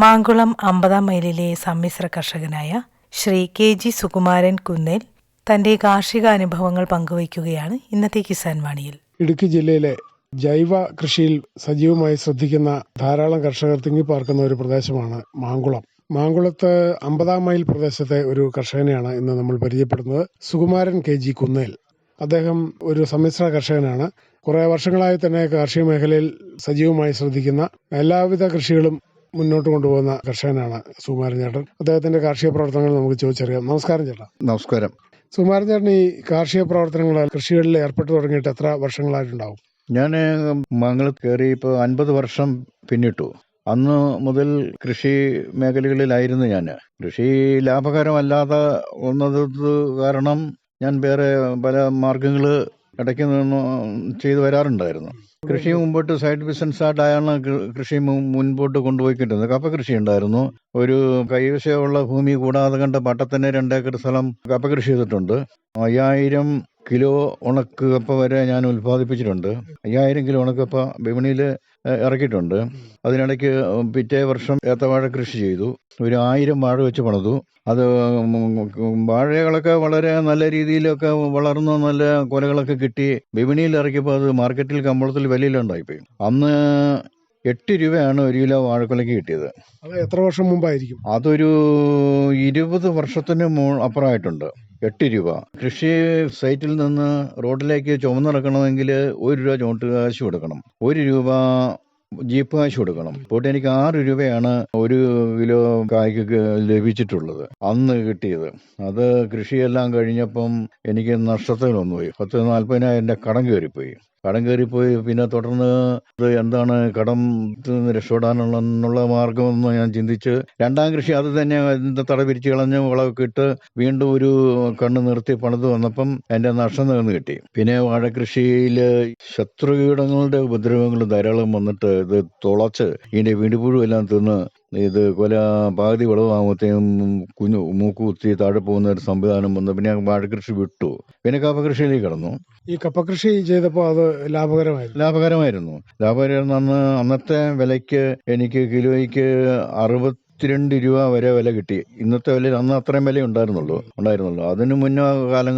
മാങ്കുളം അമ്പതാം മൈലിലെ സമ്മിശ്ര കർഷകനായ ശ്രീ കെ ജി സുകുമാരൻ കുന്നേൽ തന്റെ കാർഷിക അനുഭവങ്ങൾ പങ്കുവയ്ക്കുകയാണ് ഇന്നത്തെ കിസാൻ വാണിയിൽ. ഇടുക്കി ജില്ലയിലെ ജൈവ കൃഷിയിൽ സജീവമായി ശ്രദ്ധിക്കുന്ന ധാരാളം കർഷകർ തിങ്ങിപ്പാർക്കുന്ന ഒരു പ്രദേശമാണ് മാങ്കുളം. മാങ്കുളത്ത് അമ്പതാം മൈൽ പ്രദേശത്തെ ഒരു കർഷകനെയാണ് ഇന്ന് നമ്മൾ പരിചയപ്പെടുന്നത് സുകുമാരൻ കെ ജി കുന്നേൽ. അദ്ദേഹം ഒരു സമ്മിശ്ര കർഷകനാണ്. കുറേ വർഷങ്ങളായി തന്നെ കാർഷിക മേഖലയിൽ സജീവമായി ശ്രദ്ധിക്കുന്ന എല്ലാവിധ കൃഷികളും മുന്നോട്ട് കൊണ്ടുപോകുന്ന കർഷകനാണ് സുകുമാരൻ ചേട്ടൻ. അദ്ദേഹത്തിന്റെ കാർഷിക പ്രവർത്തനങ്ങൾ നമുക്ക് ചോദിച്ചറിയാം. നമസ്കാരം ചേട്ടാ. നമസ്കാരം. സുകുമാരൻ ചേട്ടൻ ഈ കാർഷിക പ്രവർത്തനങ്ങൾ കൃഷികളിൽ ഏർപ്പെട്ടു തുടങ്ങിയിട്ട് എത്ര വർഷങ്ങളായിട്ടുണ്ടാവും? ഞാൻ മങ്ങൾ കയറി ഇപ്പോൾ അൻപത് വർഷം പിന്നിട്ടു. അന്ന് മുതൽ കൃഷി മേഖലകളിലായിരുന്നു ഞാൻ കൃഷി ലാഭകരമല്ലാതെ വന്നത് കാരണം ഞാൻ വേറെ പല മാർഗങ്ങൾ ഇടയ്ക്ക് നിന്ന് ചെയ്തു വരാറുണ്ടായിരുന്നു. കൃഷി മുമ്പോട്ട് സൈഡ് ബിസിനസ് ആയിട്ടാണ് കൃഷി മുൻപോട്ട് കൊണ്ടുപോയിക്കൊണ്ടിരുന്നത്. കപ്പ കൃഷി ഉണ്ടായിരുന്നു. ഒരു കൈവശമുള്ള ഭൂമി കൂടാതെ കണ്ട് പട്ടത്തിന് രണ്ടേക്കർ സ്ഥലം കപ്പ കൃഷി ചെയ്തിട്ടുണ്ട്. അയ്യായിരം കിലോ ഉണക്ക് കപ്പ വരെ ഞാൻ ഉൽപ്പാദിപ്പിച്ചിട്ടുണ്ട്. അയ്യായിരം കിലോ ഉണക്കപ്പ വിപണിയിൽ ഇറക്കിയിട്ടുണ്ട്. അതിനിടയ്ക്ക് പിറ്റേ വർഷം ഏത്തവാഴ കൃഷി ചെയ്തു. ഒരു ആയിരം വാഴ വെച്ച് പണിതു. അത് വാഴകളൊക്കെ വളരെ നല്ല രീതിയിലൊക്കെ വളർന്ന് നല്ല കൊലകളൊക്കെ കിട്ടി. വിപണിയിൽ ഇറക്കിയപ്പോൾ അത് മാർക്കറ്റിൽ കമ്പോളത്തിൽ വിലയിലുണ്ടായിപ്പോയി. അന്ന് എട്ട് രൂപയാണ് ഒരു കിലോ വാഴക്കൊലയ്ക്ക് കിട്ടിയത്. അത് എത്ര വർഷം മുമ്പായിരിക്കും? അതൊരു ഇരുപത് വർഷത്തിന് മൂ അപ്പുറമായിട്ടുണ്ട്. എട്ട് രൂപ. കൃഷി സൈറ്റിൽ നിന്ന് റോഡിലേക്ക് ചുമന്നിറക്കണമെങ്കിൽ ഒരു രൂപ ചുമട്ട് കാശ് കൊടുക്കണം. ഒരു രൂപ ജീപ്പ് കാശ് കൊടുക്കണം. പോട്ടെ എനിക്ക് ആറ് രൂപയാണ് ഒരു കിലോ കായ്ക്ക് ലഭിച്ചിട്ടുള്ളത്. അന്ന് കിട്ടിയത്. അത് കൃഷിയെല്ലാം കഴിഞ്ഞപ്പം എനിക്ക് നഷ്ടത്തിൽ വന്നുപോയി പത്ത് നാൽപ്പതിനായിരം കടം കയറിപ്പോയി. കടം കയറിപ്പോയി. പിന്നെ തുടർന്ന് എന്താണ് കടം രക്ഷപ്പെടാനുള്ള മാർഗമെന്ന് ഞാൻ ചിന്തിച്ച് രണ്ടാം കൃഷി അത് തന്നെ തട പിരിച്ച് കളഞ്ഞ് വളമൊക്കെ ഇട്ട് വീണ്ടും ഒരു കണ്ണ് നിർത്തി പണിത് വന്നപ്പം എന്റെ നഷ്ടം നിന്ന് കിട്ടി. പിന്നെ വാഴകൃഷിയിൽ ശത്രുകീടങ്ങളുടെ ഉപദ്രവങ്ങൾ ധാരാളം വന്നിട്ട് ഇത് തുളച്ച് ഇതിന്റെ വീണ്ടുപുഴുവെല്ലാം തിന്ന് ഇത് കൊല പകുതി വിളവാകുമ്പോഴത്തേക്കും കുഞ്ഞു മൂക്ക് കുത്തി താഴെ പോകുന്ന ഒരു സംവിധാനം വന്നു. പിന്നെ വാഴകൃഷി വിട്ടു. പിന്നെ കപ്പ കൃഷിയിലേക്ക് കടന്നു. ഈ കപ്പ കൃഷി ചെയ്തപ്പോൾ അത് ലാഭകരമായിരുന്നു? ലാഭകരമായിരുന്നു. ലാഭകരം അന്ന് അന്നത്തെ വിലയ്ക്ക് എനിക്ക് കിലോയ്ക്ക് അറുപത്തിരണ്ട് രൂപ വരെ വില കിട്ടി. ഇന്നത്തെ വില അന്ന് അത്രയും വില ഉണ്ടായിരുന്നുള്ളൂ ഉണ്ടായിരുന്നുള്ളൂ. അതിന് മുന്നേ കാല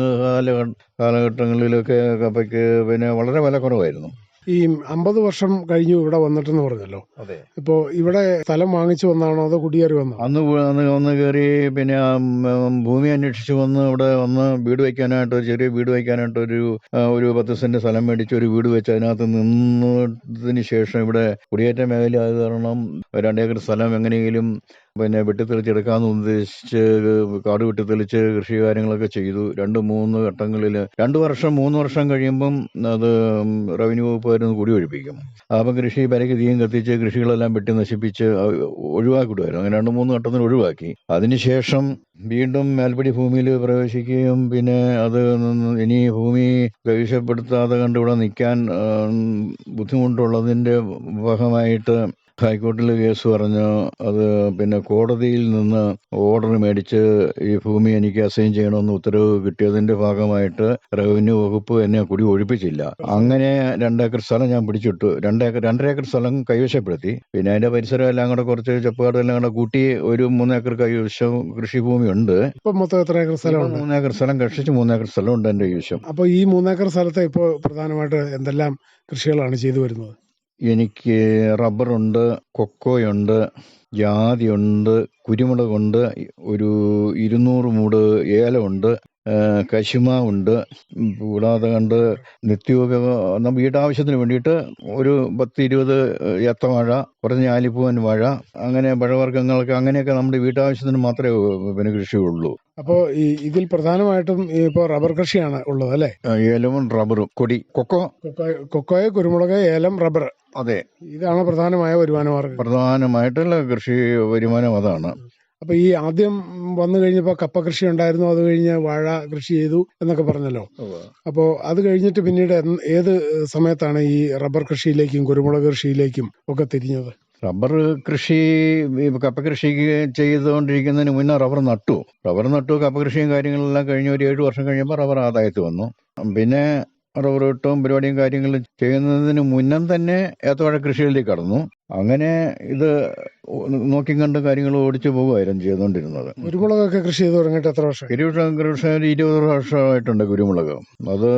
കാലഘട്ടങ്ങളിലൊക്കെ കപ്പയ്ക്ക് പിന്നെ വളരെ വില കുറവായിരുന്നു. ഈ അമ്പത് വർഷം കഴിഞ്ഞു ഇവിടെ വന്നിട്ടെന്ന് പറഞ്ഞല്ലോ. അതെ. ഇപ്പോ ഇവിടെ സ്ഥലം വാങ്ങിച്ചു വന്നാണോ അതോ കുടിയേറി വന്നോ? അന്ന് അന്ന് വന്ന് കയറി പിന്നെ ഭൂമി അന്വേഷിച്ച് വന്ന് ഇവിടെ വന്ന് വീട് വയ്ക്കാനായിട്ട് ഒരു ചെറിയ വീട് വയ്ക്കാനായിട്ട് ഒരു ഒരു പത്ത് സെന്റ് സ്ഥലം മേടിച്ച് ഒരു വീട് വെച്ച് അതിനകത്ത് നിന്നതിന് ശേഷം ഇവിടെ കുടിയേറ്റ മേഖല ആയത് കാരണം രണ്ടേക്കർ സ്ഥലം എങ്ങനെയെങ്കിലും പിന്നെ വെട്ടിത്തെളിച്ചെടുക്കാമെന്ന് ഉദ്ദേശിച്ച് കാട് വെട്ടിത്തെളിച്ച് കൃഷി കാര്യങ്ങളൊക്കെ ചെയ്തു. രണ്ട് മൂന്ന് ഘട്ടങ്ങളിൽ രണ്ട് വർഷം മൂന്ന് വർഷം കഴിയുമ്പം അത് റവന്യൂ വകുപ്പുകാരൊന്ന് കൂടി ഒഴിപ്പിക്കും. അപ്പം കൃഷി പരക്ക് തീയും കത്തിച്ച് കൃഷികളെല്ലാം വെട്ടി നശിപ്പിച്ച് ഒഴിവാക്കിവിടുമായിരുന്നു അങ്ങനെ രണ്ട് മൂന്ന് ഘട്ടത്തിൽ ഒഴിവാക്കി. അതിനുശേഷം വീണ്ടും മേൽപ്പടി ഭൂമിയിൽ പ്രവേശിക്കുകയും പിന്നെ അത് ഇനി ഭൂമി കൈവശപ്പെടുത്താതെ കണ്ടിവിടെ നിൽക്കാൻ ബുദ്ധിമുട്ടുള്ളതിന്റെ ഭാഗമായിട്ട് ഹൈക്കോടതിയിൽ കേസ് പറഞ്ഞു അത് പിന്നെ കോടതിയിൽ നിന്ന് ഓർഡർ മേടിച്ച് ഈ ഭൂമി എനിക്ക് അസൈൻ ചെയ്യണമെന്ന് ഉത്തരവ് കിട്ടിയതിന്റെ ഭാഗമായിട്ട് റവന്യൂ വകുപ്പ് എന്നെ കുടി ഒഴിപ്പിച്ചില്ല. അങ്ങനെ രണ്ടേക്കർ സ്ഥലം ഞാൻ പിടിച്ചിട്ടു. രണ്ടേക്കർ രണ്ടര ഏക്കർ സ്ഥലം കൈവശപ്പെടുത്തി. പിന്നെ അതിന്റെ പരിസരം എല്ലാം കൂടെ കുറച്ച് ചെപ്പുകാടെല്ലാം കൂടെ കൂട്ടി ഒരു മൂന്നേക്കർ കൈവശം കൃഷിഭൂമി ഉണ്ട്. ഇപ്പൊ മൊത്തം എത്ര ഏക്കർ മൂന്നേക്കർ സ്ഥലം കഷിച്ച് മൂന്നേക്കർ സ്ഥലം ഉണ്ട് എന്റെ കൈവശം. അപ്പൊ ഈ മൂന്നേക്കർ സ്ഥലത്ത് ഇപ്പോൾ പ്രധാനമായിട്ട് എന്തെല്ലാം കൃഷികളാണ് ചെയ്തു വരുന്നത്? എനിക്ക് റബ്ബറുണ്ട് കൊക്കോയുണ്ട് ജാതിയുണ്ട് കുരുമുളകുണ്ട് ഒരു ഇരുന്നൂറ് മൂട് ഏലമുണ്ട്. ആ, ഉണ്ട്. കൂടാതെ കണ്ട് നിത്യോപയോഗ നമ്മ വീട്ടാവശ്യത്തിന് വേണ്ടിയിട്ട് ഒരു പത്ത് ഇരുപത് ഏത്തവാഴ കുറഞ്ഞ ആലിപ്പൂവൻ വാഴ അങ്ങനെ പഴവർഗങ്ങൾക്ക് അങ്ങനെയൊക്കെ നമ്മുടെ വീട്ടാവശ്യത്തിന് മാത്രമേ പിന്നെ കൃഷിയുള്ളൂ അപ്പോൾ ഈ ഇതിൽ പ്രധാനമായിട്ടും ഇപ്പോൾ റബ്ബർ കൃഷിയാണ് ഉള്ളത് അല്ലേ? ഏലവും റബ്ബറും കൊടി കൊക്കോ. കൊക്കോയെ കുരുമുളക് ഏലം റബ്ബർ. അതെ. ഇതാണ് പ്രധാനമായ വരുമാന മാർഗം പ്രധാനമായിട്ടുള്ള കൃഷി വരുമാനം അതാണ്. അപ്പൊ ഈ ആദ്യം വന്നു കഴിഞ്ഞപ്പോൾ കപ്പ കൃഷി ഉണ്ടായിരുന്നു അത് കഴിഞ്ഞ് വാഴ കൃഷി ചെയ്തു എന്നൊക്കെ പറഞ്ഞല്ലോ. അപ്പോൾ അത് കഴിഞ്ഞിട്ട് പിന്നീട് ഏത് സമയത്താണ് ഈ റബ്ബർ കൃഷിയിലേക്കും കുരുമുളക് കൃഷിയിലേക്കും ഒക്കെ തിരിഞ്ഞത്? റബ്ബർ കൃഷി കപ്പ കൃഷി ചെയ്തുകൊണ്ടിരിക്കുന്നതിന് മുന്നേ റബ്ബർ നട്ടു. റബ്ബർ നട്ടു കപ്പ കൃഷിയും കാര്യങ്ങളെല്ലാം കഴിഞ്ഞ ഒരു ഏഴ് വർഷം കഴിയുമ്പോൾ റബ്ബർ ആദായത്തിൽ വന്നു. പിന്നെ റബ്ബർ വെട്ടവും പരിപാടിയും കാര്യങ്ങളും ചെയ്യുന്നതിന് മുന്നം തന്നെ ഏത്തവാഴ കൃഷിയിലേക്ക് കടന്നു. അങ്ങനെ ഇത് നോക്കി കണ്ട് കാര്യങ്ങൾ ഓടിച്ചു പോകുമായിരുന്നു ചെയ്തുകൊണ്ടിരുന്നത്. കുരുമുളകൊക്കെ കൃഷി ചെയ്ത് തുടങ്ങിയിട്ട് എത്ര വർഷം? കുരുമുളക് കൃഷി ഒരു ഇരുപത് വർഷമായിട്ടുണ്ട് കുരുമുളക്. അത്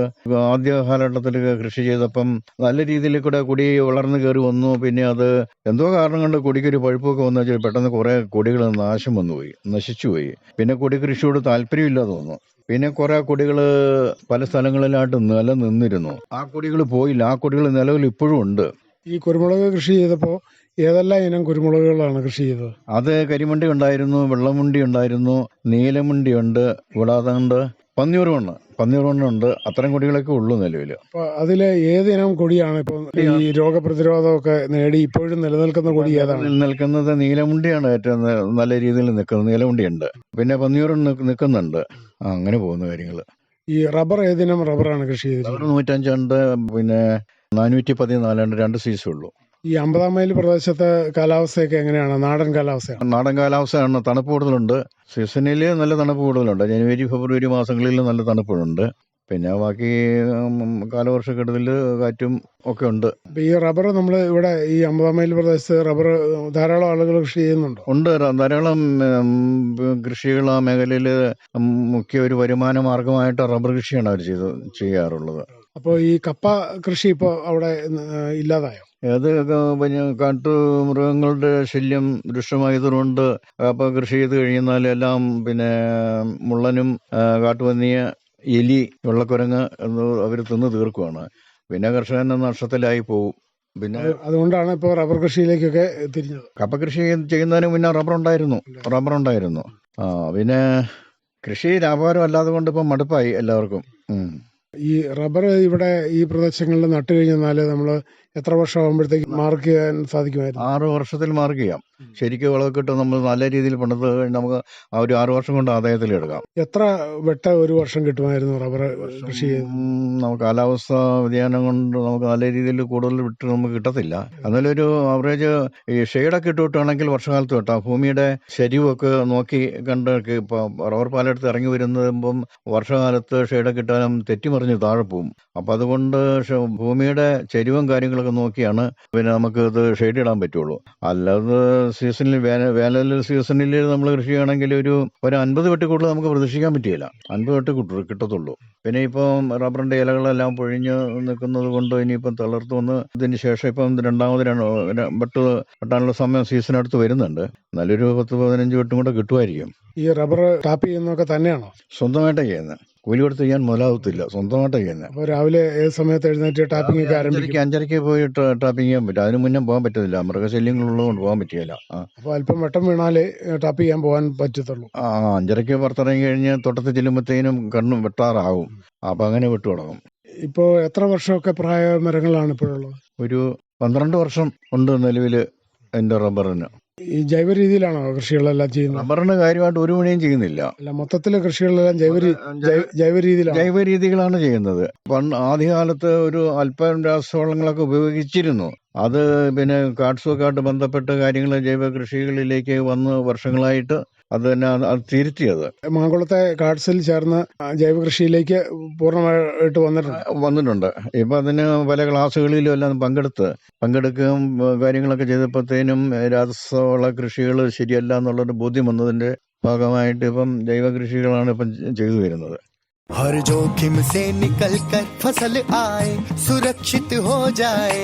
ആദ്യ കാലഘട്ടത്തിൽ കൃഷി ചെയ്തപ്പം നല്ല രീതിയിൽ കൂടെ കൊടി വളർന്നു കയറി വന്നു. പിന്നെ അത് എന്തോ കാരണം കൊണ്ട് കൊടിക്കൊരു പഴുപ്പൊക്കെ വന്നു വെച്ചാൽ പെട്ടെന്ന് കുറെ കൊടികൾ നാശം വന്നുപോയി നശിച്ചുപോയി പിന്നെ കൊടി കൃഷിയോട് താല്പര്യമില്ലാതെ വന്നു. പിന്നെ കുറെ കൊടികൾ പല സ്ഥലങ്ങളിലായിട്ട് നില നിന്നിരുന്നു ആ കൊടികൾ പോയില്ല. ആ കൊടികൾ നിലവിൽ ഇപ്പോഴും ഉണ്ട്. ഈ കുരുമുളക് കൃഷി ചെയ്തപ്പോൾ ഏതെല്ലാം ഇനം കുരുമുളകുകളാണ് കൃഷി ചെയ്തത്? അത് കരിമണ്ടി ഉണ്ടായിരുന്നു വെള്ളമുണ്ടി ഉണ്ടായിരുന്നു നീലമുണ്ടി ഉണ്ട് കൂടാതെ കൊണ്ട് പന്നിയൂർ മണ്ണ് പന്നിയൂർ മണ്ണുണ്ട് അത്തരം കൊടികളൊക്കെ ഉള്ളൂ നിലവിൽ. അപ്പൊ അതിലെ ഏതിനം കൊടിയാണ് ഇപ്പൊ ഈ രോഗപ്രതിരോധമൊക്കെ നേടി ഇപ്പോഴും നിലനിൽക്കുന്ന കൊടി ഏതാണ്? നിൽക്കുന്നത് നീലമുണ്ടിയാണ് ഏറ്റവും നല്ല രീതിയിൽ നിൽക്കുന്നത്. നീലമുണ്ടിയുണ്ട് പിന്നെ പന്നിയൂർ നിൽക്കുന്നുണ്ട്. അങ്ങനെ പോകുന്ന കാര്യങ്ങൾ ഈ റബ്ബർ ഏതിനം റബ്ബറാണ് കൃഷി ചെയ്തത് നൂറ്റഞ്ചുണ്ട് പിന്നെ നാനൂറ്റി പതിനാലുണ്ട് രണ്ട് സീസേ ഉള്ളൂ. ഈ അമ്പതാം മൈൽ പ്രദേശത്തെ കാലാവസ്ഥയൊക്കെ എങ്ങനെയാണ്? നാടൻ കാലാവസ്ഥ നാടൻ കാലാവസ്ഥയാണ്. തണുപ്പ് കൂടുതലുണ്ട്. സീസണിൽ നല്ല തണുപ്പ് കൂടുതലുണ്ട്. ജനുവരി ഫെബ്രുവരി മാസങ്ങളിൽ നല്ല തണുപ്പുണ്ട് പിന്നെ ബാക്കി കാലവർഷക്കെടുതിൽ കാറ്റും ഒക്കെ ഉണ്ട്. ഈ റബ്ബർ നമ്മൾ ഇവിടെ ഈ അമ്പതാം മൈൽ പ്രദേശത്ത് റബ്ബർ ധാരാളം ആളുകൾ കൃഷി ചെയ്യുന്നുണ്ട്? ഉണ്ട്. ധാരാളം കൃഷികൾ ആ മേഖലയിൽ മുഖ്യ ഒരു വരുമാന മാർഗമായിട്ട് റബ്ബർ കൃഷിയാണ് അവർ ചെയ്ത് ചെയ്യാറുള്ളത്. അപ്പോൾ ഈ കപ്പ കൃഷി ഇപ്പോൾ അവിടെ ഇല്ലാതായോ? അത് കാട്ടു പിന്നെ കാട്ടുമൃഗങ്ങളുടെ ശല്യം രൂക്ഷമായതുകൊണ്ട് കപ്പ കൃഷി ചെയ്ത് കഴിഞ്ഞാൽ എല്ലാം പിന്നെ മുള്ളനും കാട്ടുപന്നിയ എലി വെള്ളക്കുരങ്ങ് എന്ന് അവർ തിന്ന് തീർക്കുവാണ്. പിന്നെ കർഷകൻ നഷ്ടത്തിലായി പോകും പിന്നെ അതുകൊണ്ടാണ് ഇപ്പോൾ റബ്ബർ കൃഷിയിലേക്കൊക്കെ തിരിഞ്ഞത്. കപ്പ കൃഷി ചെയ്യുന്നതിന് മുന്നേ റബ്ബർ ഉണ്ടായിരുന്നു. റബ്ബർ ഉണ്ടായിരുന്നു. ആ പിന്നെ കൃഷി ലാഭകരം അല്ലാതെ കൊണ്ട് ഇപ്പം മടുപ്പായി എല്ലാവർക്കും. ഈ റബ്ബർ ഇവിടെ ഈ പ്രദേശങ്ങളിൽ നട്ടു കഴിഞ്ഞാൽ നമ്മൾ എത്ര വർഷം ആകുമ്പോഴത്തേക്ക് മാർക്ക് ചെയ്യാൻ സാധിക്കുമായിരുന്നു? ആറ് വർഷത്തിൽ മാർക്ക് ചെയ്യാം. ശരിക്കും വിളവ് കിട്ടും നമ്മൾ നല്ല രീതിയിൽ പണിത് നമുക്ക് ആ ഒരു ആറ് വർഷം കൊണ്ട് ആദായത്തിൽ എടുക്കാം. എത്ര വെട്ട ഒരു വർഷം കിട്ടുമായിരുന്നു റബ്ബർ കൃഷി നമുക്ക് കാലാവസ്ഥ വ്യതിയാനം കൊണ്ട് നമുക്ക് നല്ല രീതിയിൽ കൂടുതൽ വിട്ട് നമുക്ക് കിട്ടത്തില്ല. എന്നാലും ഒരു ആവറേജ് ഈ ഷെയ്ഡൊക്കെ ഇട്ട് വിട്ടുവാണെങ്കിൽ വർഷകാലത്ത് വെട്ടാം ഭൂമിയുടെ ശരിവൊക്കെ നോക്കി കണ്ട് ഇപ്പം റബ്ബർ പാലെടുത്ത് ഇറങ്ങി വരുന്നതുമ്പം വർഷകാലത്ത് ഷെയ്ഡൊക്കെ ഇട്ടാലും തെറ്റിമറിഞ്ഞ് താഴെ പോവും. അപ്പം അതുകൊണ്ട് ഭൂമിയുടെ ചരിവും കാര്യങ്ങളൊക്കെ നോക്കിയാണ് പിന്നെ നമുക്ക് ഇത് ഷെയ്ഡ് ഇടാൻ പറ്റുള്ളൂ. അല്ലാതെ സീസണിൽ വേനൽ വേനൽ സീസണിൽ നമ്മൾ കൃഷി ചെയ്യണമെങ്കിൽ ഒരു ഒരു അൻപത് വെട്ടി കൂടുതൽ നമുക്ക് പ്രതീക്ഷിക്കാൻ പറ്റിയില്ല. അൻപത് വെട്ടി കിട്ടു കിട്ടത്തുള്ളൂ. പിന്നെ ഇപ്പം റബ്ബറിന്റെ ഇലകളെല്ലാം പൊഴിഞ്ഞ് നിൽക്കുന്നത് കൊണ്ട് ഇനിയിപ്പം തളർത്ത് വന്ന് ഇതിന് ശേഷം ഇപ്പം രണ്ടാമത് വെട്ട് വെട്ടാനുള്ള സമയം സീസൺ അടുത്ത് വരുന്നുണ്ട്. നല്ലൊരു പത്ത് പതിനഞ്ച് വെട്ടും കൂടെ കിട്ടുമായിരിക്കും. ഈ റബ്ബർ ടാപ്പ് ചെയ്യുന്നൊക്കെ തന്നെയാണോ? സ്വന്തമായിട്ടാണ് ചെയ്യുന്നത്. കൂലി കൊടുത്ത് ചെയ്യാൻ മുതലാവത്തില്ല. സ്വന്തമായിട്ടാണ് ചെയ്യുന്നത് അപ്പോൾ രാവിലെ ഏത് സമയത്ത് എഴുന്നേറ്റ് ടാപ്പിംഗ് ഒക്കെ ആരംഭിക്കും? അഞ്ചരയ്ക്ക് അഞ്ചരയ്ക്ക് പോയി ടാപ്പിംഗ് ചെയ്യാൻ പറ്റും. അതിന് മുന്നേ പോകാൻ പറ്റത്തില്ല. മൃഗശല്യങ്ങളുള്ളതുകൊണ്ട് പോകാൻ പറ്റില്ല ആ. അപ്പോൾ അല്പം വെട്ടം വീണാലേ ടാപ്പ് ചെയ്യാൻ പോകാൻ പറ്റത്തുള്ളൂ. ആ അഞ്ചരയ്ക്ക് പുറത്തിറങ്ങി കഴിഞ്ഞ് തോട്ടത്തിൽ ചെല്ലുമ്പോഴത്തേനും കണ്ണും വെട്ടാറാവും. അപ്പം അങ്ങനെ വിട്ടു തുടങ്ങും. ഇപ്പോൾ എത്ര വർഷമൊക്കെ പ്രായ മരങ്ങളാണ് ഇപ്പോഴുള്ളത്? ഒരു പന്ത്രണ്ട് വർഷം ഉണ്ട് നിലവിൽ എന്റെ റബ്ബറിന്. ഈ ജൈവ രീതിയിലാണോ കൃഷികളെല്ലാം ചെയ്യുന്നത്? റബ്ബറിന് കാര്യമായിട്ട് ഒരു പണിയും ചെയ്യുന്നില്ല. അല്ല മൊത്തത്തിലെ കൃഷികളെല്ലാം ജൈവ ജൈവ- രീതിയിലാണ് ജൈവ രീതികളാണ് ചെയ്യുന്നത്. പണ്ട് ആദ്യകാലത്ത് ഒരു അല്പം രാസവളങ്ങളൊക്കെ ഉപയോഗിച്ചിരുന്നു. അത് പിന്നെ കാട്സുമൊക്കെ ബന്ധപ്പെട്ട കാര്യങ്ങൾ ജൈവ കൃഷികളിലേക്ക് വന്ന് വർഷങ്ങളായിട്ട് അത് തന്നെ അത് അത് തിരുത്തിയത് മാങ്കുളത്തെ കാട്സിൽ ചേർന്ന് ആ, ജൈവ കൃഷിയിലേക്ക് പൂർണ്ണമായിട്ട് വന്നിട്ടുണ്ട് വന്നിട്ടുണ്ട് ഇപ്പൊ അതിന് പല ക്ലാസ്സുകളിലും എല്ലാം പങ്കെടുത്ത് പങ്കെടുക്കുകയും ഏഹ്, കാര്യങ്ങളൊക്കെ ചെയ്തപ്പോഴത്തേനും രാസവള കൃഷികൾ ശരിയല്ല എന്നുള്ളൊരു ബോധ്യം വന്നതിന്റെ ഭാഗമായിട്ട് ഇപ്പം ജൈവ കൃഷികളാണ് ഇപ്പം ചെയ്തു വരുന്നത് हर जोखिम से निकल कर फसल आए सुरक्षित हो जाए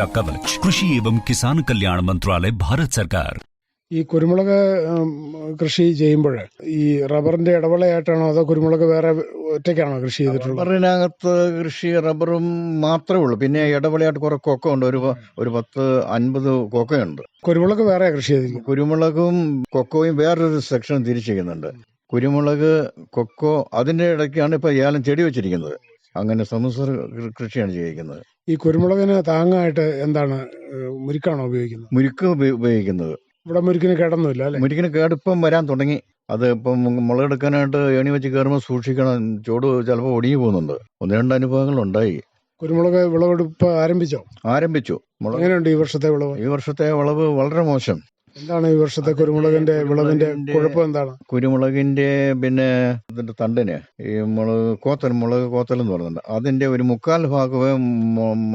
कवच कृषि एवं किसान कल्याण मंत्रालय भारत सरकार ഈ കുരുമുളക് ഉം, കൃഷി ചെയ്യുമ്പോൾ ഈ റബ്ബറിന്റെ ഇടവിളയായിട്ടാണോ അതോ കുരുമുളക് വേറെ ഒറ്റയ്ക്കാണോ കൃഷി ചെയ്തിട്ടുള്ളത് റബ്ബറിനകത്ത് കൃഷി റബ്ബറും മാത്രമേ ഉള്ളൂ പിന്നെ ഇടവിളയായിട്ട് കുറെ കൊക്ക ഉണ്ട് ഒരു പ- ഒരു പത്ത് അൻപത് കൊക്കയുണ്ട് കുരുമുളക് വേറെ കൃഷി ചെയ്തിരിക്കുന്നത് കുരുമുളകും കൊക്കോയും വേറൊരു സെക്ഷൻ തിരിച്ചിരിക്കുന്നുണ്ട് കുരുമുളക് കൊക്കോ അതിന്റെ ഇടയ്ക്കാണ് ഇപ്പൊ ഏലം ചെടി വെച്ചിരിക്കുന്നത് അങ്ങനെ സമ്മിശ്ര കൃഷിയാണ് ചെയ്യിക്കുന്നത്. ഈ കുരുമുളകിന് താങ്ങായിട്ട് എന്താണ് മുരിക്കാണോ ഉപയോഗിക്കുന്നത്? മുരുക്ക് ഉപ- ഉപയോഗിക്കുന്നത്. ഇവിടെ മുരിക്കിന് കേടൊന്നുമില്ല അല്ലെ? മുരിക്കിന് കേടിപ്പം വരാൻ തുടങ്ങി. അത് ഇപ്പം മുളകെടുക്കാനായിട്ട് ഏണി വെച്ച് കയറുമ്പോൾ സൂക്ഷിക്കണം. ചൂട് ചിലപ്പോൾ ഒടിഞ്ഞു പോകുന്നുണ്ട്. ഒന്ന് രണ്ട് അനുഭവങ്ങൾ ഉണ്ടായി. കുരുമുളക് വിളവെടുപ്പ് ആരംഭിച്ചോ? ആരംഭിച്ചു. എങ്ങനെയുണ്ട് ഈ വർഷത്തെ വിളവ്? ഈ വർഷത്തെ വിളവ് വളരെ മോശം. എന്താണ് ഈ വർഷത്തെ കുരുമുളകിന്റെ വിളവിന്റെ കുഴപ്പം എന്താണ്? കുരുമുളകിന്റെ പിന്നെ ഇതിന്റെ തണ്ടിന് ഈ മുളക് കോത്തൽ മുളക് കോത്തൽ എന്ന് പറയുന്നുണ്ട്. അതിന്റെ ഒരു മുക്കാൽ ഭാഗമേ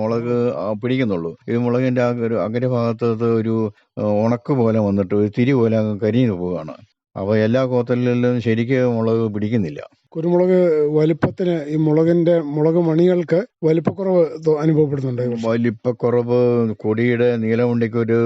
മുളക് പിടിക്കുന്നുള്ളൂ. ഈ മുളകിന്റെ ആ ഒരു അഗ്രഭാഗത്ത് ഒരു ഉണക്ക് പോലെ വന്നിട്ട് ഒരു തിരി പോലെ കരിഞ്ഞു പോവുകയാണ്. അപ്പോൾ എല്ലാ കോത്തലിലും ശരിക്കും മുളക് പിടിക്കുന്നില്ല. കുരുമുളക് വലിപ്പത്തിന് ഈ മുളകിന്റെ മുളക് മണികൾക്ക് വലിപ്പക്കുറവ് അനുഭവപ്പെടുന്നുണ്ട്. വലിപ്പക്കുറവ് കൊടിയുടെ നീലമുണ്ടിക്കൊരു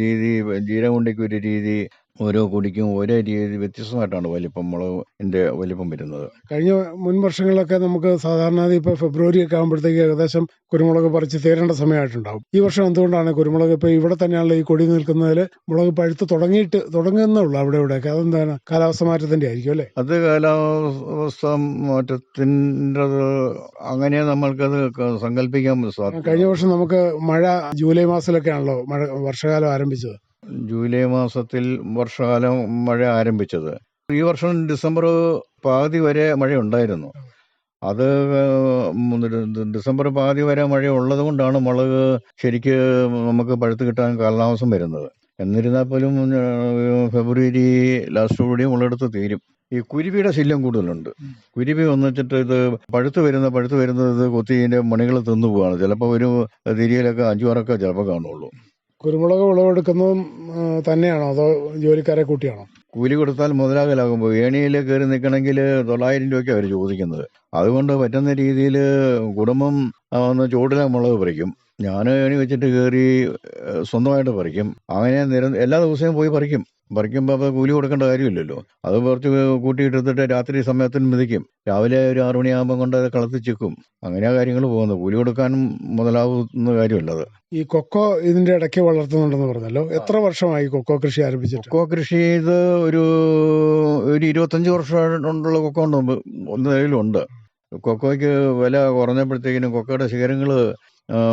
രീതി ജീരമുണ്ടിക്കൊരു രീതി ഓരോ കൊടിക്കും ഓരോ രീതി വ്യത്യസ്തമായിട്ടാണ് വലിപ്പം മുളകിന്റെ വലിപ്പം വരുന്നത്. കഴിഞ്ഞ മുൻ വർഷങ്ങളിലൊക്കെ നമുക്ക് സാധാരണ ഇപ്പൊ ഫെബ്രുവരി ഒക്കെ ആകുമ്പോഴത്തേക്ക് ഏകദേശം കുരുമുളക് പറിച്ച് തീരേണ്ട സമയമായിട്ടുണ്ടാവും. ഈ വർഷം എന്തുകൊണ്ടാണ് കുരുമുളക് ഇപ്പൊ ഇവിടെ തന്നെയാണല്ലോ ഈ കൊടി നിൽക്കുന്നതിൽ മുളക് പഴുത്ത് തുടങ്ങിയിട്ട് തുടങ്ങുന്നുള്ളൂ അവിടെ ഇവിടെയൊക്കെ? അതെന്താണ് കാലാവസ്ഥ മാറ്റത്തിന്റെ ആയിരിക്കും അല്ലേ? അത് കാലാവസ്ഥ മാറ്റത്തിന്റെ അങ്ങനെ നമ്മൾക്കത് സങ്കല്പിക്കാൻ സാധിക്കും കഴിഞ്ഞ വർഷം നമുക്ക് മഴ ജൂലൈ മാസത്തിലൊക്കെയാണല്ലോ മഴ വർഷകാലം ആരംഭിച്ചത്. ജൂലൈ മാസത്തിൽ വർഷകാലം മഴ ആരംഭിച്ചത്. ഈ വർഷം ഡിസംബർ പാതി വരെ മഴ ഉണ്ടായിരുന്നു അത് ഡിസംബർ പാതി വരെ മഴ ഉള്ളത് കൊണ്ടാണ് മുളക് ശരിക്ക് നമുക്ക് പഴുത്ത് കിട്ടാൻ കാലതാമസം വരുന്നത്. എന്നിരുന്നാൽ പോലും ഫെബ്രുവരി ലാസ്റ്റോടുകൂടി മുളകെടുത്ത് തീരും. ഈ കുരുവിയുടെ ശല്യം കൂടുതലുണ്ട്. കുരുവി വന്നിട്ട് ഇത് പഴുത്ത് വരുന്ന പഴുത്ത് വരുന്നത് ഇത് കൊത്തി മണികൾ തിന്നു പോവാണ്. ചിലപ്പോൾ ഒരു തിരിയിലൊക്കെ അഞ്ചുമാറൊക്കെ ചിലപ്പോൾ കാണുള്ളൂ. കുരുമുളക് വിളവെടുക്കുന്നതും തന്നെയാണോ? അതോ ജോലിക്കാരെ കൂട്ടിയാണോ? കൂലി കൊടുത്താൽ മുതലാകലാകുമ്പോൾ ഏണിയിൽ കയറി നിൽക്കണമെങ്കിൽ തൊള്ളായിരം രൂപയ്ക്ക് അവർ ചോദിക്കുന്നത്. അതുകൊണ്ട് പറ്റുന്ന രീതിയിൽ കുടുംബം ഒന്ന് ചൂടിലെ മുളക് പറിക്കും. ഞാൻ ഏണി വെച്ചിട്ട് കയറി സ്വന്തമായിട്ട് പറിക്കും. അങ്ങനെ നിര എല്ലാ ദിവസവും പോയി പറിക്കും. പറിക്കുമ്പോൾ അപ്പോൾ കൂലി കൊടുക്കേണ്ട കാര്യമില്ലല്ലോ. അത് കുറച്ച് കൂട്ടിയിട്ടെടുത്തിട്ട് രാത്രി സമയത്തിന് മിതിക്കും. രാവിലെ ഒരു ആറു മണിയാകുമ്പോൾ കൊണ്ട് അത് കളത്തി ചിക്കും. അങ്ങനെ കാര്യങ്ങൾ പോകുന്നത്. കൂലി കൊടുക്കാനും മുതലാവുന്ന കാര്യമല്ലത്. ഈ കൊക്കോ ഇതിന്റെ ഇടയ്ക്ക് വളർത്തുന്നുണ്ടെന്ന് പറഞ്ഞല്ലോ. എത്ര വർഷമായി കൊക്കോ കൃഷി ആരംഭിച്ചിട്ട്? കൊക്കോ കൃഷി ഇത് ഒരു ഒരു ഇരുപത്തഞ്ച് വർഷമായിട്ടുള്ള കൊക്കോ ഉണ്ട് നിലവിലുണ്ട്. കൊക്കോയ്ക്ക് വില കുറഞ്ഞപ്പോഴത്തേക്കിനും കൊക്കോയുടെ ശിഖരങ്ങൾ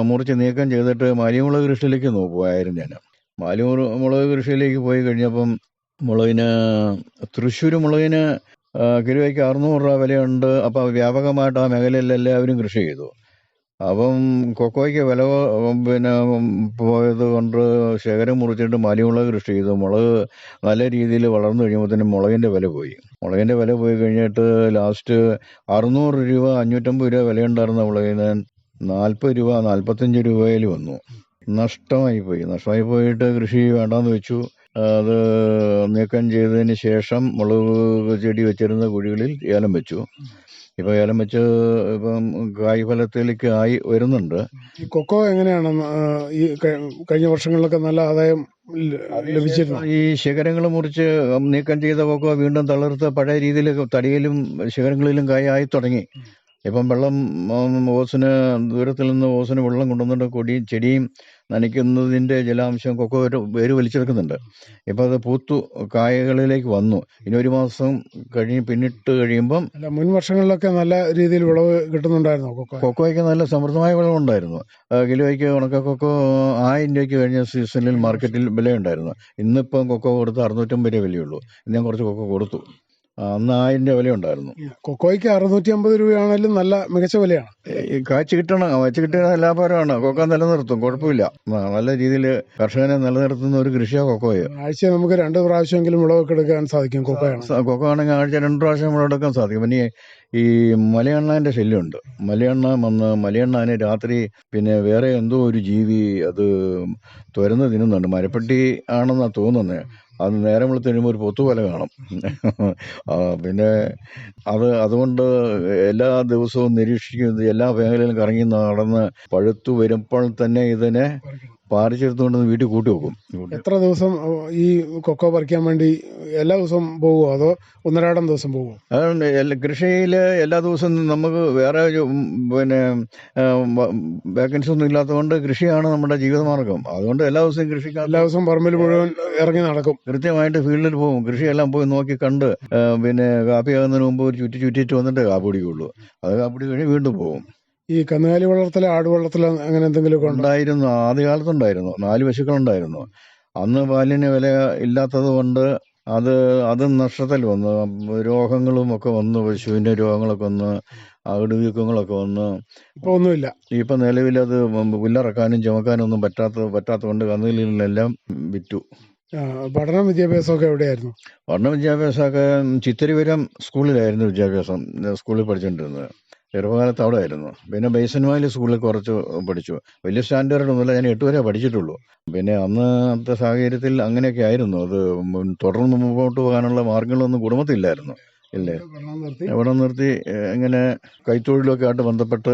മുറിച്ച് നീക്കം ചെയ്തിട്ട് മാലിമുളക് കൃഷിയിലേക്ക് നോക്കുമായിരുന്നു ഞാൻ. മാലിമുള മുളക് കൃഷിയിലേക്ക് പോയി കഴിഞ്ഞപ്പം മുളകിന് തൃശ്ശൂർ മുളകിന് കിലോയ്ക്ക് അറുന്നൂറ് രൂപ വിലയുണ്ട്. അപ്പോൾ വ്യാപകമായിട്ട് ആ മേഖലയിൽ എല്ലാവരും കൃഷി ചെയ്തു. അപ്പം കൊക്കോയ്ക്ക് വില പിന്നെ പോയത് കൊണ്ട് ശേഖരം മുറിച്ചിട്ട് മാലിമുളക് കൃഷി ചെയ്തു. മുളക് നല്ല രീതിയിൽ വളർന്നു കഴിയുമ്പോഴത്തേനും മുളകിന്റെ വില പോയി. മുളകിന്റെ വില പോയി കഴിഞ്ഞിട്ട് ലാസ്റ്റ് അറുന്നൂറ് രൂപ അഞ്ഞൂറ്റമ്പത് രൂപ വിലയുണ്ടായിരുന്ന മുളകിന് നാൽപ്പത് രൂപ നാൽപ്പത്തഞ്ച് രൂപയിൽ വന്നു. നഷ്ടമായി പോയി. നഷ്ടമായി പോയിട്ട് കൃഷി വേണ്ടാന്ന് വെച്ചു. അത് നീക്കം ചെയ്തതിന് ശേഷം മുളക് ചെടി വെച്ചിരുന്ന കുഴികളിൽ ഏലം വെച്ചു. ഇപ്പൊ ഏലം വെച്ച് ഇപ്പം കായ്ഫലത്തിലേക്ക് ആയി വരുന്നുണ്ട്. ഈ കൊക്കോ എങ്ങനെയാണ് ഈ കഴിഞ്ഞ വർഷങ്ങളിലൊക്കെ നല്ല ആദായം ലഭിച്ചിരുന്നു? ഈ ശിഖരങ്ങൾ മുറിച്ച് നീക്കം ചെയ്ത കൊക്കോ വീണ്ടും തളർത്ത് പഴയ രീതിയിൽ തടിയിലും ശിഖരങ്ങളിലും കായ ആയി തുടങ്ങി. ഇപ്പം വെള്ളം ഓസിന് ദൂരത്തിൽ നിന്ന് ഓസിന് വെള്ളം കൊണ്ടുവന്നിട്ട് കൊടിയും ചെടിയും നനയ്ക്കുന്നതിന്റെ ജലാംശം കൊക്കോ വേര് വലിച്ചെടുക്കുന്നുണ്ട്. ഇപ്പം അത് പൂത്തു കായകളിലേക്ക് വന്നു. ഇനി ഒരു മാസം കഴിഞ്ഞ് പിന്നിട്ട് കഴിയുമ്പം അല്ല മുൻ വർഷങ്ങളിലൊക്കെ നല്ല രീതിയിൽ വിളവ് കിട്ടുന്നുണ്ടായിരുന്നു കൊക്കോ? കൊക്കോയ്ക്ക് നല്ല സമൃദ്ധമായ വിളവുണ്ടായിരുന്നു. കിലോയ്ക്ക് ഉണക്ക കൊക്കോ ആയിരം രൂപയ്ക്ക് കഴിഞ്ഞ സീസണിൽ മാർക്കറ്റിൽ വിലയുണ്ടായിരുന്നു. ഇന്നിപ്പം കൊക്കോ കൊടുത്ത് അറുന്നൂറ്റമ്പത് രൂപ വിലയുള്ളൂ. ഇന്ന് ഞാൻ കുറച്ച് കൊക്കോ കൊടുത്തു. അന്ന് ആയിരം രൂപ വിലയുണ്ടായിരുന്നു കൊക്കോയ്ക്ക് അറുന്നൂറ്റി അമ്പത് രൂപയാണെങ്കിലും നല്ല മികച്ച വിലയാണ്. ഈ കാഴ്ച കിട്ടണം കാച്ചു കിട്ടിയ ലാഭകരമാണ് കൊക്കോ നിലനിർത്തും കുഴപ്പമില്ല. നല്ല രീതിയിൽ കർഷകനെ നിലനിർത്തുന്ന ഒരു കൃഷിയാണ് കൊക്കോയ്. ആഴ്ച നമുക്ക് രണ്ട് പ്രാവശ്യമെങ്കിലും വിളവൊക്കെ എടുക്കാൻ സാധിക്കും കൊക്കോയാണ്. സ- കൊക്കോ ആണെങ്കിൽ ആഴ്ച രണ്ട് പ്രാവശ്യം വിളവെടുക്കാൻ സാധിക്കും. പിന്നെ ഈ മലയണ്ണാന്റെ ശല്യമുണ്ട്. മലയണ്ണ വന്ന് മലയണ്ണാനെ രാത്രി പിന്നെ വേറെ എന്തോ ഒരു ജീവി അത് തുരന്ന് തിന്നുന്നുണ്ട്. മരപ്പെട്ടി ആണെന്നാണ് തോന്നുന്നത് അത് നേരം വെളുത്ത് കഴിയുമ്പോൾ ഒരു പൊത്തുപോലെ കാണും. പിന്നെ അത് അതുകൊണ്ട് എല്ലാ ദിവസവും നിരീക്ഷിക്കുന്നത് എല്ലാ മേഖലയിലും കറങ്ങി നടന്ന് പഴുത്തു വരുമ്പോൾ തന്നെ ഇതിനെ പാറിച്ചെടുത്തുകൊണ്ട് വീട്ടിൽ കൂട്ടി വെക്കും. എത്ര ദിവസം ഈ കൊക്കോ പറിക്കാൻ വേണ്ടി എല്ലാ ദിവസവും പോകുമോ അതോ ഒന്നരാടം ദിവസം പോകുമോ അതുകൊണ്ട് കൃഷിയിൽ എല്ലാ ദിവസവും നമുക്ക് വേറെ പിന്നെ വേക്കൻസി ഒന്നും ഇല്ലാത്തതുകൊണ്ട് കൃഷിയാണ് നമ്മുടെ ജീവിതമാർഗം. അതുകൊണ്ട് എല്ലാ ദിവസവും കൃഷി എല്ലാ ദിവസവും പറമ്പിൽ മുഴുവൻ ഇറങ്ങി നടക്കും. കൃത്യമായിട്ട് ഫീൽഡിൽ പോകും. കൃഷിയെല്ലാം പോയി നോക്കി കണ്ട് പിന്നെ കാപ്പി ആകുന്നതിന് മുമ്പ് ഒരു ചുറ്റി ചുറ്റിയിട്ട് വന്നിട്ട് കാപ്പി പിടിക്കുള്ളൂ അത് കാപ്പി കഴിഞ്ഞ് വീണ്ടും പോകും. ഈ കന്നുകാലി വളർത്തൽ ആട് വളർത്തൽ അങ്ങനെ എന്തെങ്കിലുമൊക്കെ ആദ്യകാലത്ത് ഉണ്ടായിരുന്നു. നാല് പശുക്കളുണ്ടായിരുന്നു. അന്ന് പാലിന് വില ഇല്ലാത്തത് കൊണ്ട് അത് അതും നഷ്ടത്തിൽ വന്നു. രോഗങ്ങളും ഒക്കെ വന്നു. പശുവിന്റെ രോഗങ്ങളൊക്കെ വന്ന്. അകിട് വീക്കങ്ങളൊക്കെ വന്ന്. ഇപ്പൊ ഒന്നുമില്ല. ഇപ്പം നിലവിൽ അത് പുല്ലിറക്കാനും ചുമക്കാനും ഒന്നും പറ്റാത്ത പറ്റാത്തതുകൊണ്ട് കന്നുകളിലെല്ലാം വിറ്റു. പഠന പഠനം വിദ്യാഭ്യാസമൊക്കെ എവിടെയായിരുന്നു? പഠന വിദ്യാഭ്യാസമൊക്കെ ചിത്തിരിപുരം സ്കൂളിലായിരുന്നു വിദ്യാഭ്യാസം. സ്കൂളിൽ പഠിച്ചുകൊണ്ടിരുന്നത്. ചെറുപ്പകാലത്ത് അവിടെ ആയിരുന്നു. പിന്നെ ബേസൻവാലി സ്കൂളിൽ കുറച്ച് പഠിച്ചു. വലിയ സ്റ്റാൻഡേർഡ് ഒന്നുമില്ല. ഞാൻ എട്ട് വരെ പഠിച്ചിട്ടുള്ളൂ. പിന്നെ അന്നത്തെ സാഹചര്യത്തിൽ അങ്ങനെയൊക്കെ ആയിരുന്നു. അത് തുടർന്ന് മുമ്പോട്ട് പോകാനുള്ള മാർഗങ്ങളൊന്നും കുടുംബത്തില്ലായിരുന്നു. ഇല്ലേ? എവിടെ നിർത്തി ഇങ്ങനെ കൈത്തൊഴിലൊക്കെ ആയിട്ട് ബന്ധപ്പെട്ട്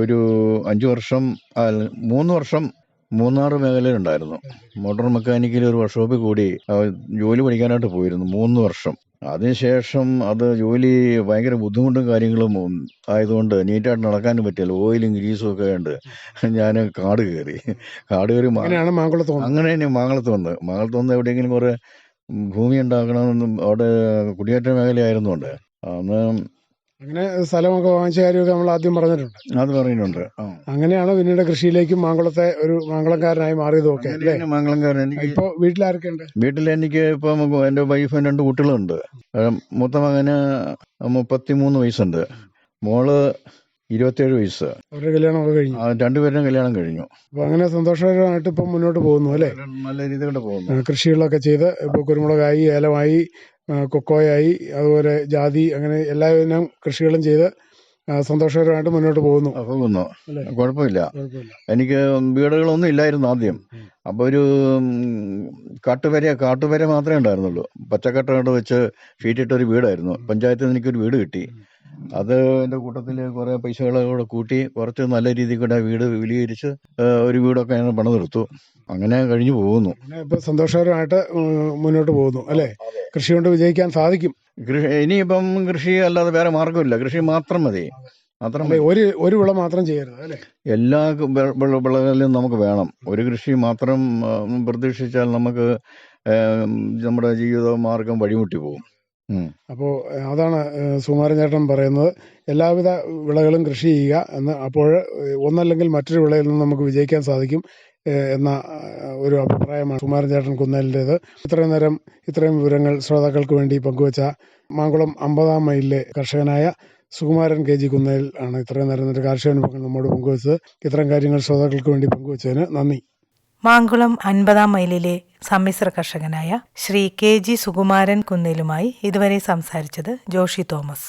ഒരു അഞ്ച് വർഷം മൂന്ന് വർഷം മൂന്നാർ മേഖലയിലുണ്ടായിരുന്നു. മോട്ടോർ മെക്കാനിക്കിൽ ഒരു വർക്ക്ഷോപ്പിൽ കൂടി ജോലി പഠിക്കാനായിട്ട് പോയിരുന്നു മൂന്ന് വർഷം. അതിനുശേഷം അത് ജോലി ഭയങ്കര ബുദ്ധിമുട്ടും കാര്യങ്ങളും ആയതുകൊണ്ട് നീറ്റായിട്ട് നടക്കാനും പറ്റില്ല. ഓയിലും ഗ്രീസും ഒക്കെ ഉണ്ട് ഞാൻ കാട് കയറി. കാട് കയറി അങ്ങനെ തന്നെ മാങ്ങളത്ത് വന്ന് മാങ്ങളത്ത് വന്ന് എവിടെയെങ്കിലും കുറെ ഭൂമി ഉണ്ടാക്കണമെന്നും അവിടെ കുടിയേറ്റ മേഖലയായിരുന്നുകൊണ്ട്. അന്ന് അങ്ങനെ സ്ഥലമൊക്കെ വാങ്ങിച്ച കാര്യമൊക്കെ നമ്മൾ ആദ്യം പറഞ്ഞിട്ടുണ്ട്. അത് പറയുന്നുണ്ട് ആ. അങ്ങനെയാണ് പിന്നീട് കൃഷിയിലേക്ക് മാങ്കുളത്തെ ഒരു മാങ്കുളംകാരനായി മാറിയതൊക്കെ ഒക്കെ അല്ലേ? ഇപ്പൊ എന്റെ ഉണ്ട് വീട്ടിൽ എനിക്ക് ഇപ്പം എന്റെ വൈഫും രണ്ട് കുട്ടികളുണ്ട്. മൊത്തം മകന് മുപ്പത്തിമൂന്ന് വയസ്സുണ്ട്. മോൾ ഇരുപത്തിയേഴ് വയസ്സ്. അവരുടെ കല്യാണമൊക്കെ കഴിഞ്ഞു. ആ, രണ്ടുപേരുടെയും കല്യാണം കഴിഞ്ഞു. അപ്പൊ അങ്ങനെ സന്തോഷകരമായിട്ട് ഇപ്പം മുന്നോട്ട് പോകുന്നു അല്ലേ? നല്ല രീതിയിലൂടെ പോകുന്നു. കൃഷികളൊക്കെ ചെയ്ത് ഇപ്പൊ കുരുമുളകായി ഏലമായി കൊക്കോയായി അതുപോലെ ജാതി അങ്ങനെ എല്ലാ ഇനം കൃഷികളും ചെയ്ത് സന്തോഷകരമായിട്ട് മുന്നോട്ട് പോകുന്നു. പോകുന്നു. കുഴപ്പമില്ല. എനിക്ക് വീടുകളൊന്നും ഇല്ലായിരുന്നു ആദ്യം. അപ്പോൾ ഒരു കാട്ടുവര കാട്ടുവര മാത്രമേ ഉണ്ടായിരുന്നുള്ളൂ. പച്ചക്കട്ട വെച്ച് ഷീറ്റിട്ട ഒരു വീടായിരുന്നു പഞ്ചായത്തിൽ നിന്ന് എനിക്കൊരു വീട് കിട്ടി. അത് എന്റെ കൂട്ടത്തിൽ കുറേ പൈസകളൂടെ കൂട്ടി കുറച്ച് നല്ല രീതിയിൽ കൂടെ വീട് വിപുലീകരിച്ച് ഒരു വീടൊക്കെ ഞങ്ങൾ പണം തീർത്തു അങ്ങനെ കഴിഞ്ഞു പോകുന്നു. ഇപ്പം സന്തോഷകരമായിട്ട് മുന്നോട്ട് പോകുന്നു അല്ലേ? കൃഷി കൊണ്ട് വിജയിക്കാൻ സാധിക്കും. കൃഷി ഇനിയിപ്പം കൃഷി അല്ലാതെ വേറെ മാർഗമില്ല. കൃഷി മാത്രം മതി. മാത്രം ഒരു ഒരു വിള മാത്രം ചെയ്യരുത് അല്ലേ? എല്ലാ വിളകളിലും നമുക്ക് വേണം. ഒരു കൃഷി മാത്രം പ്രതീക്ഷിച്ചാൽ നമുക്ക് നമ്മുടെ ജീവിത മാർഗം വഴിമുട്ടി പോകും. അപ്പോൾ അതാണ് സുമാരൻ ചേട്ടൻ പറയുന്നത്. എല്ലാവിധ വിളകളും കൃഷി ചെയ്യുക എന്ന് അപ്പോൾ ഒന്നല്ലെങ്കിൽ മറ്റൊരു വിളയിൽ നിന്ന് നമുക്ക് വിജയിക്കാൻ സാധിക്കും എന്ന ഒരു അഭിപ്രായമാണ് സുകുമാരൻ ചേട്ടൻ കുന്നേലിന്റെത്. ഇത്രയും നേരം ഇത്രയും വിവരങ്ങൾ ശ്രോതാക്കൾക്ക് വേണ്ടി പങ്കുവച്ച മാങ്കുളം അമ്പതാം മൈലിലെ കർഷകനായ സുകുമാരൻ കെ ജി കുന്നേൽ ആണ് ഇത്രയും നേരം കാർഷിക അനുഭവങ്ങൾ നമ്മോട് പങ്കുവച്ചത്. ഇത്തരം കാര്യങ്ങൾ ശ്രോതാക്കൾക്ക് വേണ്ടി പങ്കുവച്ചതിന് നന്ദി. മാങ്കുളം അൻപതാം മൈലിലെ സമ്മിശ്ര കർഷകനായ ശ്രീ കെ ജി സുകുമാരൻ കുന്നേലുമായി ഇതുവരെ സംസാരിച്ചത് ജോഷി തോമസ്.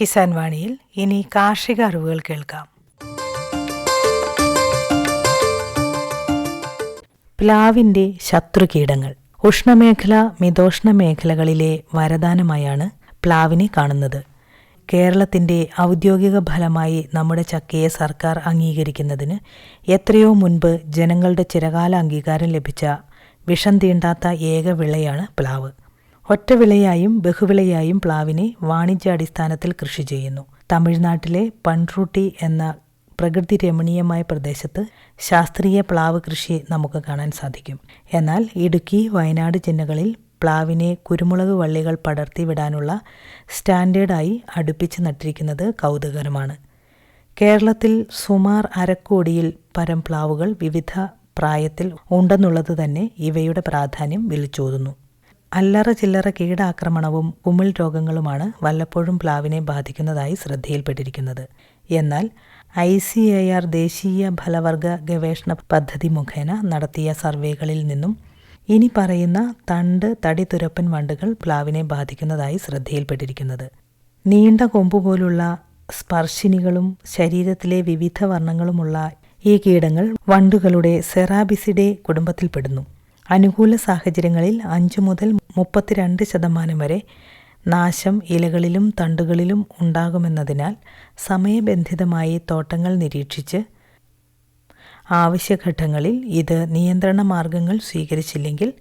കിസാൻ വാണിയിൽ ഇനി കാർഷിക അറിവുകൾ കേൾക്കാം. പ്ലാവിന്റെ ശത്രുകീടങ്ങൾ. ഉഷ്ണമേഖല മിതോഷ്ണ മേഖലകളിലെ വരദാനമായാണ് പ്ലാവിനെ കാണുന്നത്. കേരളത്തിന്റെ ഔദ്യോഗിക ഫലമായി നമ്മുടെ ചക്കയെ സർക്കാർ അംഗീകരിക്കുന്നതിന് എത്രയോ മുൻപ് ജനങ്ങളുടെ ചിരകാല അംഗീകാരം ലഭിച്ച വിഷം തീണ്ടാത്ത ഏക വിളയാണ് പ്ലാവ്. ഒറ്റ വിളയായും ബഹുവിളയായും പ്ലാവിനെ വാണിജ്യാടിസ്ഥാനത്തിൽ കൃഷി ചെയ്യുന്നു. തമിഴ്നാട്ടിലെ പൺറൂട്ടി എന്ന പ്രകൃതി രമണീയമായ പ്രദേശത്ത് ശാസ്ത്രീയ പ്ലാവ് കൃഷി നമുക്ക് കാണാൻ സാധിക്കും. എന്നാൽ ഇടുക്കി വയനാട് ജില്ലകളിൽ പ്ലാവിനെ കുരുമുളക് വള്ളികൾ പടർത്തി വിടാനുള്ള സ്റ്റാൻഡേർഡായി അടുപ്പിച്ച് നട്ടിരിക്കുന്നത് കൗതുകരമാണ് കേരളത്തിൽ സുമാർ അരക്കോടിയിൽ പരം പ്ലാവുകൾ വിവിധ പ്രായത്തിൽ ഉണ്ടെന്നുള്ളത് തന്നെ ഇവയുടെ പ്രാധാന്യം വിളിച്ചോതുന്നു. അല്ലറ ചില്ലറ കീടാക്രമണവും കുമിൾ രോഗങ്ങളുമാണ് വല്ലപ്പോഴും പ്ലാവിനെ ബാധിക്കുന്നതായി ശ്രദ്ധയിൽപ്പെട്ടിരിക്കുന്നത്. എന്നാൽ ഐ സി എ ആർ ദേശീയ ഫലവർഗ ഗവേഷണ പദ്ധതി മുഖേന നടത്തിയ സർവേകളിൽ നിന്നും ഇനി പറയുന്ന തണ്ട് തടി തുരപ്പൻ വണ്ടുകൾ പ്ലാവിനെ ബാധിക്കുന്നതായി ശ്രദ്ധയിൽപ്പെട്ടിരിക്കുന്നത്. നീണ്ട കൊമ്പുപോലുള്ള സ്പർശിനികളും ശരീരത്തിലെ വിവിധ വർണങ്ങളുമുള്ള ഈ കീടങ്ങൾ വണ്ടുകളുടെ സെറാബിസിഡെ കുടുംബത്തിൽപ്പെടുന്നു. അനുകൂല സാഹചര്യങ്ങളിൽ അഞ്ചു മുതൽ മുപ്പത്തിരണ്ട് ശതമാനം വരെ നാശം ഇലകളിലും തണ്ടുകളിലും ഉണ്ടാകുമെന്നതിനാൽ സമയബന്ധിതമായി തോട്ടങ്ങൾ നിരീക്ഷിച്ച് ആവശ്യഘട്ടങ്ങളിൽ ഇത് നിയന്ത്രണ മാർഗങ്ങൾ സ്വീകരിച്ചില്ലെങ്കിൽ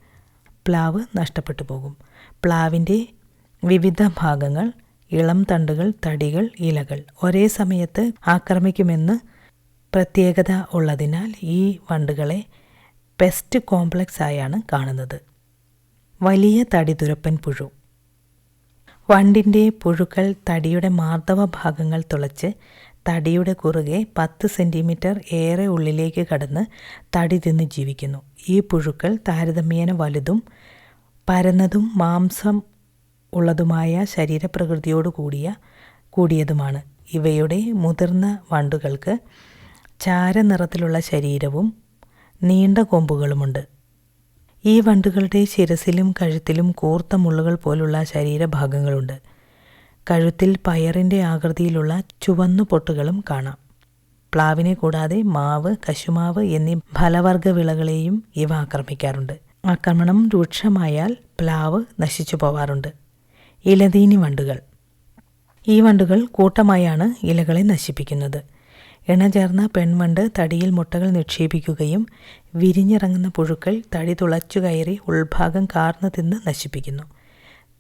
പ്ലാവ് നഷ്ടപ്പെട്ടു പോകും. പ്ലാവിന്റെ വിവിധ ഭാഗങ്ങൾ ഇളം തണ്ടുകൾ തടികൾ ഇലകൾ ഒരേ സമയത്ത് ആക്രമിക്കുമെന്ന് പ്രത്യേകത ഉള്ളതിനാൽ ഈ വണ്ടുകളെ പെസ്റ്റ് കോംപ്ലക്സ് ആയാണ് കാണുന്നത്. വലിയ തടിതുരപ്പൻ പുഴു. വണ്ടിന്റെ പുഴുക്കൾ തടിയുടെ മാർദ്ദവ ഭാഗങ്ങൾ തുളച്ച് തടിയുടെ കുറുകെ പത്ത് സെന്റിമീറ്റർ ഏറെ ഉള്ളിലേക്ക് കടന്ന് തടി തിന്ന് ജീവിക്കുന്നു. ഈ പുഴുക്കൾ താരതമ്യേന വലുതും പരന്നതും മാംസം ഉള്ളതുമായ ശരീരപ്രകൃതിയോട് കൂടിയ കൂടിയതുമാണ്. ഇവയുടെ മുതിർന്ന വണ്ടുകൾക്ക് ചാരനിറത്തിലുള്ള ശരീരവും നീണ്ട കൊമ്പുകളുമുണ്ട്. ഈ വണ്ടുകളുടെ ശിരസിലും കഴുത്തിലും കൂർത്ത മുള്ളുകൾ പോലുള്ള ശരീരഭാഗങ്ങളുണ്ട്. കഴുത്തിൽ പയറിന്റെ ആകൃതിയിലുള്ള ചുവന്നു പൊട്ടുകളും കാണാം. പ്ലാവിനെ കൂടാതെ മാവ് കശുമാവ് എന്നീ ഫലവർഗ വിളകളെയും ഇവ ആക്രമിക്കാറുണ്ട്. ആക്രമണം രൂക്ഷമായാൽ പ്ലാവ് നശിച്ചു പോവാറുണ്ട്. ഇലതീനി വണ്ടുകൾ. ഈ വണ്ടുകൾ കൂട്ടമായാണ് ഇലകളെ നശിപ്പിക്കുന്നത്. ഇണചേർന്ന പെൺവണ്ട് തടിയിൽ മുട്ടകൾ നിക്ഷേപിക്കുകയും വിരിഞ്ഞിറങ്ങുന്ന പുഴുക്കൾ തടി തുളച്ചു കയറി ഉൾഭാഗം കാർന്നു തിന്ന് നശിപ്പിക്കുന്നു.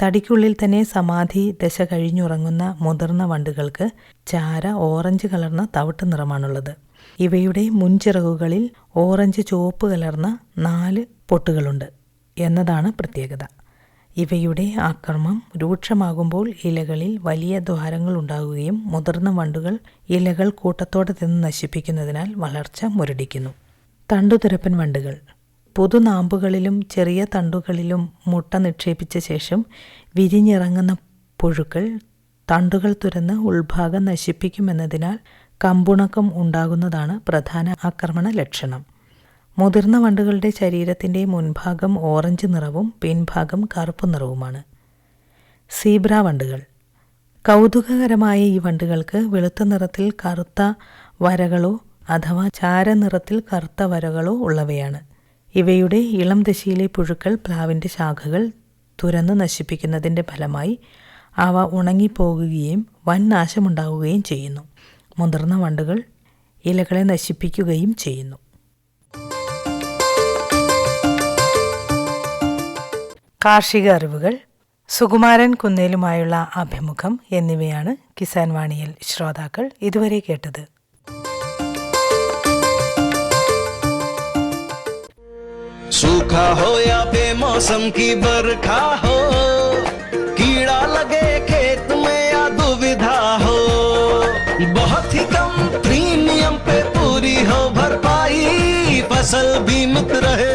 തടിക്കുള്ളിൽ തന്നെ സമാധി ദശ കഴിഞ്ഞുറങ്ങുന്ന മുതിർന്ന വണ്ടുകൾക്ക് ചാര ഓറഞ്ച് കലർന്ന തവിട്ട് നിറമാണുള്ളത്. ഇവയുടെ മുൻചിറകുകളിൽ ഓറഞ്ച് ചുവപ്പ് കലർന്ന നാല് പൊട്ടുകളുണ്ട് എന്നതാണ് പ്രത്യേകത. ഇവയുടെ ആക്രമം രൂക്ഷമാകുമ്പോൾ ഇലകളിൽ വലിയ ദ്വാരങ്ങൾ ഉണ്ടാകുകയും മുതിർന്ന വണ്ടുകൾ ഇലകൾ കൂട്ടത്തോടെ തിന്ന് നശിപ്പിക്കുന്നതിനാൽ വളർച്ച മുരടിക്കുന്നു. തണ്ടുതുരപ്പൻ വണ്ടുകൾ. പുതുനാമ്പുകളിലും ചെറിയ തണ്ടുകളിലും മുട്ട നിക്ഷേപിച്ച ശേഷം വിരിഞ്ഞിറങ്ങുന്ന പുഴുക്കൾ തണ്ടുകൾ തുരന്ന് ഉൾഭാഗം നശിപ്പിക്കുമെന്നതിനാൽ കമ്പുണക്കം ഉണ്ടാകുന്നതാണ് പ്രധാന ആക്രമണ ലക്ഷണം. മുതിർന്ന വണ്ടുകളുടെ ശരീരത്തിന്റെ മുൻഭാഗം ഓറഞ്ച് നിറവും പിൻഭാഗം കറുപ്പ് നിറവുമാണ്. സീബ്ര വണ്ടുകൾ. കൗതുകകരമായ ഈ വണ്ടുകൾക്ക് വെളുത്ത നിറത്തിൽ കറുത്ത വരകളോ അഥവാ ചാരനിറത്തിൽ കറുത്ത വരകളോ ഉള്ളവയാണ്. ഇവയുടെ ഇളം ദശയിലെ പുഴുക്കൾ പ്ലാവിന്റെ ശാഖകൾ തുരന്ന് നശിപ്പിക്കുന്നതിന്റെ ഫലമായി അവ ഉണങ്ങിപ്പോകുകയും വൻ നാശമുണ്ടാവുകയും ചെയ്യുന്നു. മുതിർന്ന വണ്ടുകൾ ഇലകളെ നശിപ്പിക്കുകയും ചെയ്യുന്നു. കാർഷിക അറിവുകൾ സുകുമാരൻ കുന്നേലുമായുള്ള അഭിമുഖം എന്നിവയാണ് കിസാൻ വാണിയിൽ ശ്രോതാക്കൾ ഇതുവരെ കേട്ടത് सूखा हो या बेमौसम की बरखा हो कीड़ा लगे खेत में या दुविधा हो बहुत ही कम प्रीमियम पे पूरी हो भरपाई फसल बीमित रहे